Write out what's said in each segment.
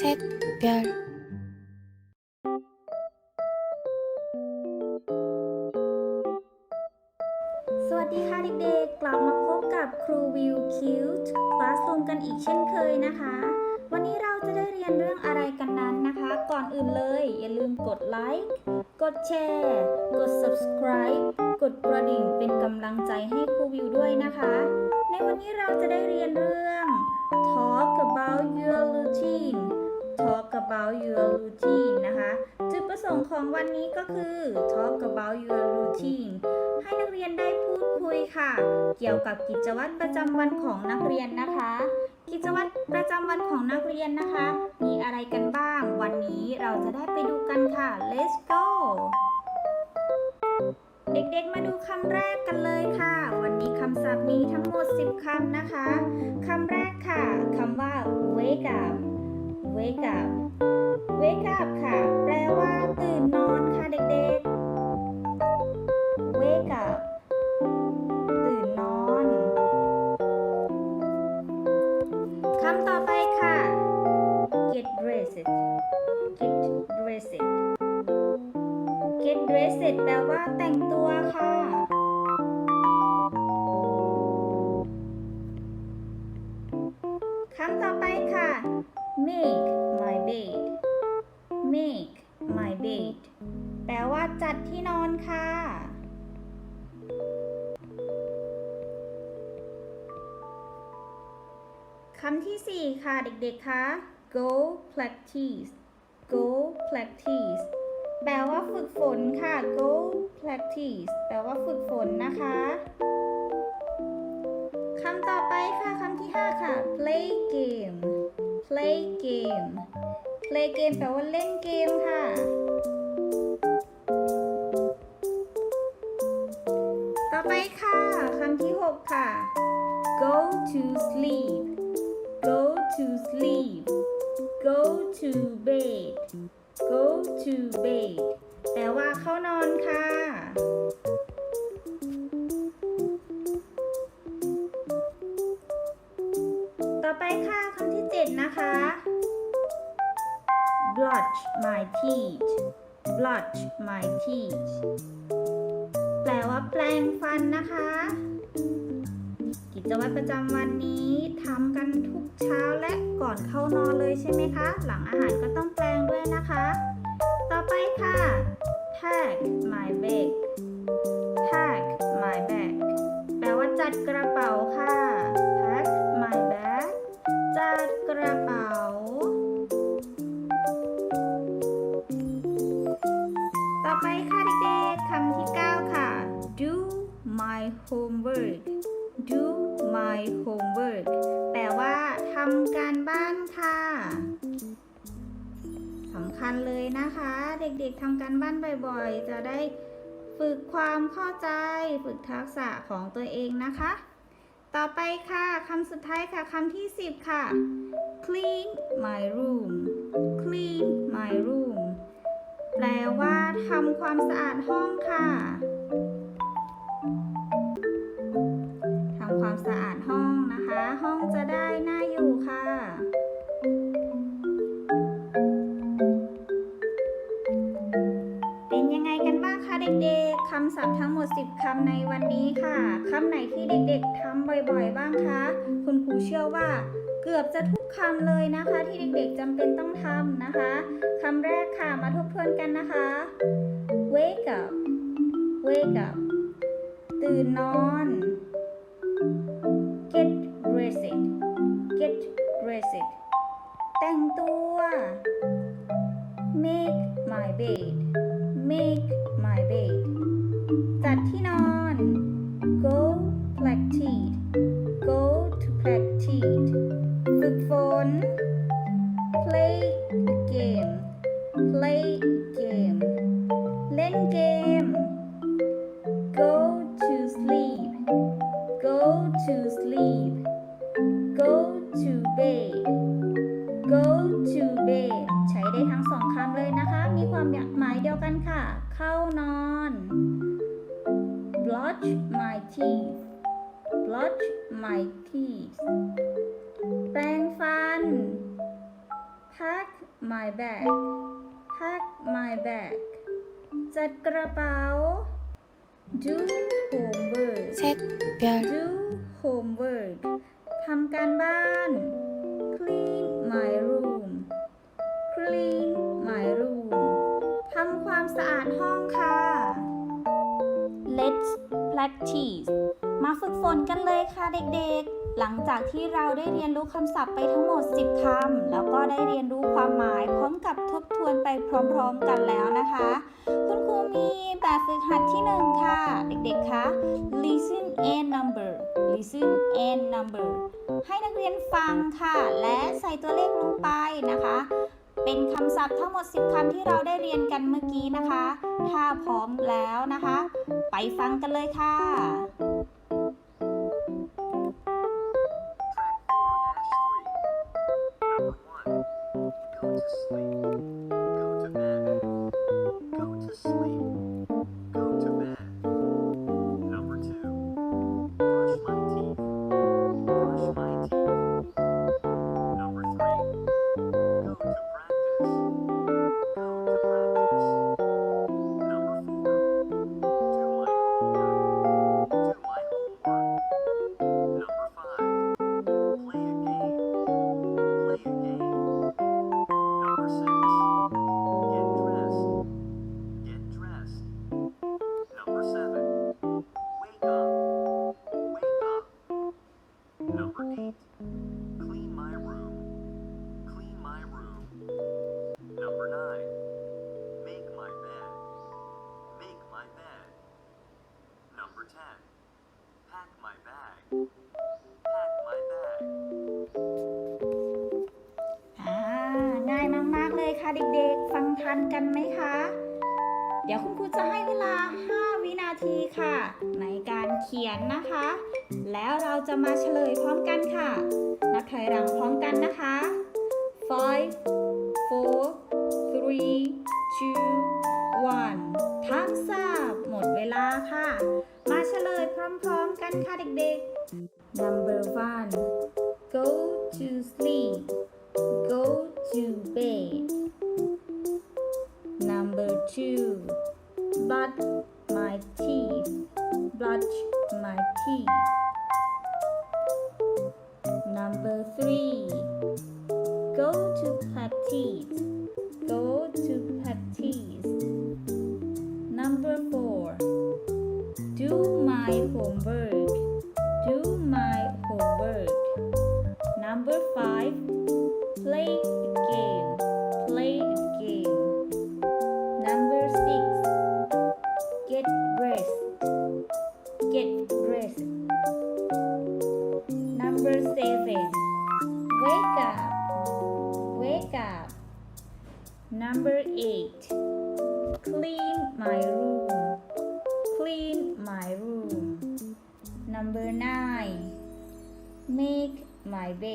셋, 별. สวัสดีค่ะเด็กๆ กลับมาพบกับครูวิวคิวส์คลาสรูมกันอีกเช่นเคยนะคะ วันนี้เราจะได้เรียนเรื่องอะไรกันนั้นนะคะ ก่อนอื่นเลย อย่าลืมกดไลค์ กดแชร์ กด subscribe กดกระดิ่งเป็นกำลังใจให้ครูวิวด้วยนะคะ ในวันนี้เราจะได้เรียนเรื่อง talk about your routine talk about your routine นะคะ จุดประสงค์ของวันนี้ก็คือ talk about your routine ให้นักเรียนได้พูดคุยค่ะ เกี่ยวกับกิจวัตรประจำวันของนักเรียนนะคะ กิจวัตรประจำวันของนักเรียนนะคะ มีอะไรกันบ้าง วันนี้เราจะได้ไปดูกันค่ะ let's go เด็กๆ มาดูคำแรกกันเลยค่ะ วันนี้คำศัพท์มีทั้งหมด 10คำนะคะ คำแรกค่ะ คำว่า wake up wake up wake up ค่ะ แปลว่าตื่นนอนค่ะเด็กๆ wake up ตื่นนอนคำต่อไปค่ะ get dressed get dressed get dressed แปลว่าแต่งตัวค่ะ คำต่อ make my bed make my bed แปลว่าจัดที่นอนค่ะ คำที่ 4 ค่ะเด็กๆ คะ go practice go practice แปลว่าฝึกฝนค่ะ go practice แปลว่าฝึกฝนนะคะ คำต่อไปค่ะ คำที่ 5 ค่ะ play game play game play game แปลว่าเล่นเกมค่ะ ต่อไปค่ะ คำที่ 6 ค่ะ go to sleep go to sleep go to bed go to bed แปลว่าเข้านอนค่ะ brush my teeth brush my teeth แปลว่าแปลงฟันนะคะ กิจวัตรประจำวันนี้ทำกันทุกเช้าและก่อนเข้านอนเลยใช่ไหมคะ หลังอาหารก็ต้องแปลงด้วยนะคะ ต่อไปค่ะ pack my bag pack my bag แปลว่าจัดกระเป๋าค่ะ ๆทำการบ้านบ่อยๆ จะได้ฝึกความเข้าใจฝึกทักษะของตัวเองนะคะ ต่อไปค่ะคำสุดท้ายค่ะคำที่ 10 ค่ะ clean my room clean my room แปลว่าทำความสะอาดห้องค่ะทำความสะอาดห้องนะคะ ห้องจะได้ เด็กๆคำศัพท์ทั้งหมด 10คำในวันนี้ค่ะ คำไหนที่เด็กๆทำบ่อยๆ บ้างคะ คุณครูเชื่อว่า เกือบจะทุกคำเลยนะคะ ที่เด็กๆจำเป็นต้องทำนะคะคำแรกค่ะมาทบทวนกันนะคะ wake up wake up ตื่นนอน get dressed get dressed แต่งตัว make my bed make my bed จัดที่นอน go practice จัดกระเป๋า do homework 셋, 별, do homework ทำการบ้าน clean my room clean my room ทำความสะอาดห้องค่ะ let's practice มาฝึกฝนกันเลยค่ะเด็กๆ หลังจากที่เราได้เรียนรู้คำศัพท์ไปทั้งหมด 10คำแล้ว ก็ได้เรียนรู้ความหมายพร้อมกับทบทวนไปพร้อมๆกันแล้วนะคะ คุณครูมีแบบฝึกหัดที่หนึ่งค่ะ เด็กๆคะ listen and number listen and number ให้นักเรียนฟังค่ะ และใส่ตัวเลขลงไปนะคะ เป็นคำศัพท์ทั้งหมด 10คำที่เราได้เรียนกันเมื่อกี้นะคะ ถ้าพร้อมแล้วนะคะ ไปฟังกันเลยค่ะ จะมาเฉลยพร้อมกันค่ะ นับถอยหลังพร้อมกันนะคะ five four three two one ทั้งทราบหมดเวลาค่ะ มาเฉลยพร้อมๆกันค่ะเด็กๆ number one go to sleep go to bed number two brush my teeth brush my teeth three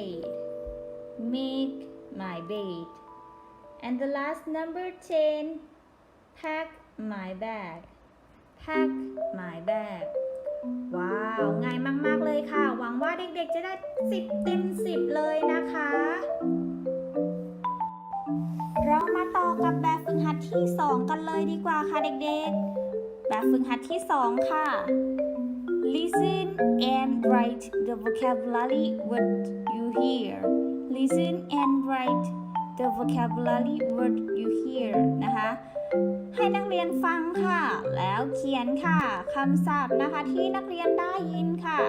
bed make my bed and the last number 10 pack my bag pack my bag ว้าว ง่ายมาก ๆ เลยค่ะ หวังว่าเด็กๆ จะได้ 10 เต็ม 10 เลยนะคะ เรามาต่อกับแบบฝึกหัดที่ 2 กันเลยดีกว่าค่ะเด็กๆ แบบฝึกหัดที่ 2 ค่ะ Listen and write the vocabulary word hear. Listen and write the vocabulary word you hear นะคะ ให้นักเรียนฟังค่ะ แล้วเขียนค่ะคำศัพท์นะคะที่นักเรียนได้ยินค่ะ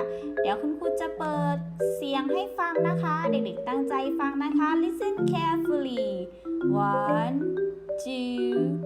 เดี๋ยวคุณครูจะเปิดเสียงให้ฟังนะคะ เด็กๆตั้งใจฟังนะคะ Listen carefully one two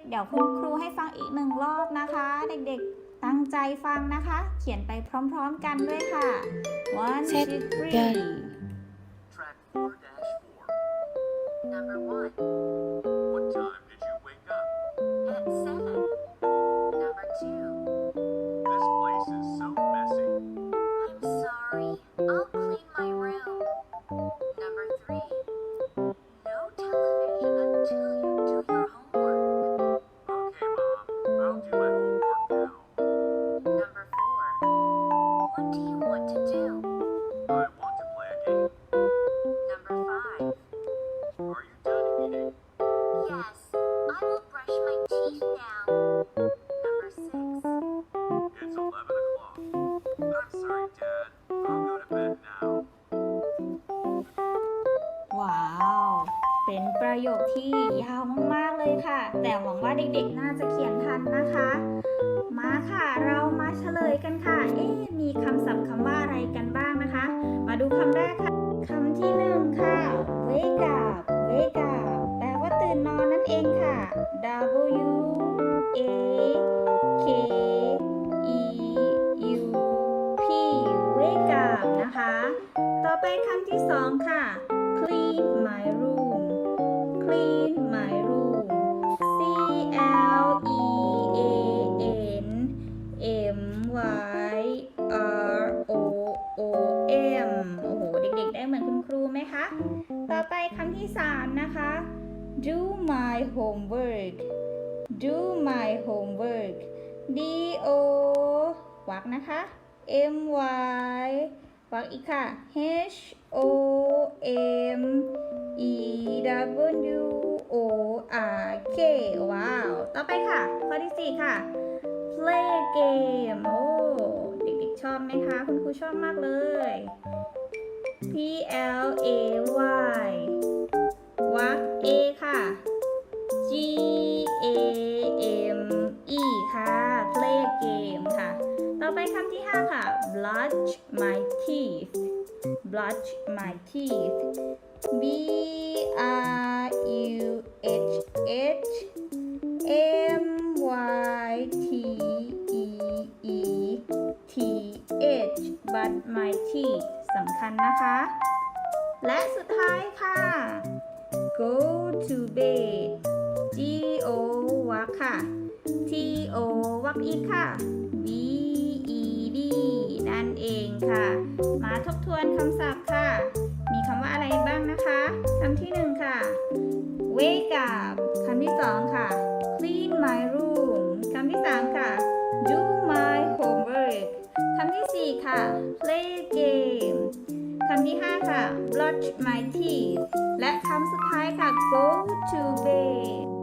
เด็กๆเดี๋ยวคุณครูให้ฟังอีกหนึ่งรอบนะคะ เด็กๆ ตั้งใจฟังนะคะ เขียนไปพร้อมๆกันด้วยค่ะ one two three Track 4 4. Number one, What time did you wake up? at seven. Number two, This place is so messy. I'm sorry. I'll clean my room. Number three, no television until ว้าว เป็นประโยคที่ยาวมาก ๆ เลยค่ะ แต่หวังว่าเด็ก ๆ น่าจะเขียนทันนะคะ มาค่ะ เรามาเฉลยกันค่ะ เอ๊ะ มีคำศัพท์คำว่าอะไรกันบ้างนะคะ มาดูคำแรกค่ะ คำที่หนึ่งค่ะ wake up wake up แปลว่าตื่นนอนนั่นเองค่ะ W A 2 ค่ะ clean my room clean my room c l e a n m y r o o m โอ้โห เด็กๆ ได้เหมือนคุณครูไหมคะ ต่อไปคำที่ 3 นะคะ do my homework do my homework d o วักนะคะ m y วังอีกค่ะ H O M E W O R K ว้าว ต่อไปค่ะ ข้อที่ 4 ค่ะ play game โอ้ เด็กๆชอบไหมคะ คุณครูชอบมากเลย P L A Y brush my teeth brush my teeth B R U H H M Y T E E T H brush my teeth สำคัญนะคะ และสุดท้ายค่ะ go to bed G O วักค่ะ T O วักอีกค่ะ B E D นั่นเองค่ะ มาทบทวนคำศัพท์ค่ะ มีคำว่าอะไรบ้างนะคะคำที่หนึ่งค่ะ wake up คำที่สองค่ะ clean my room คำที่สามค่ะ do my homework คำที่สี่ค่ะ play game คำที่ห้าค่ะ brush my teeth และคำสุดท้ายค่ะ go to bed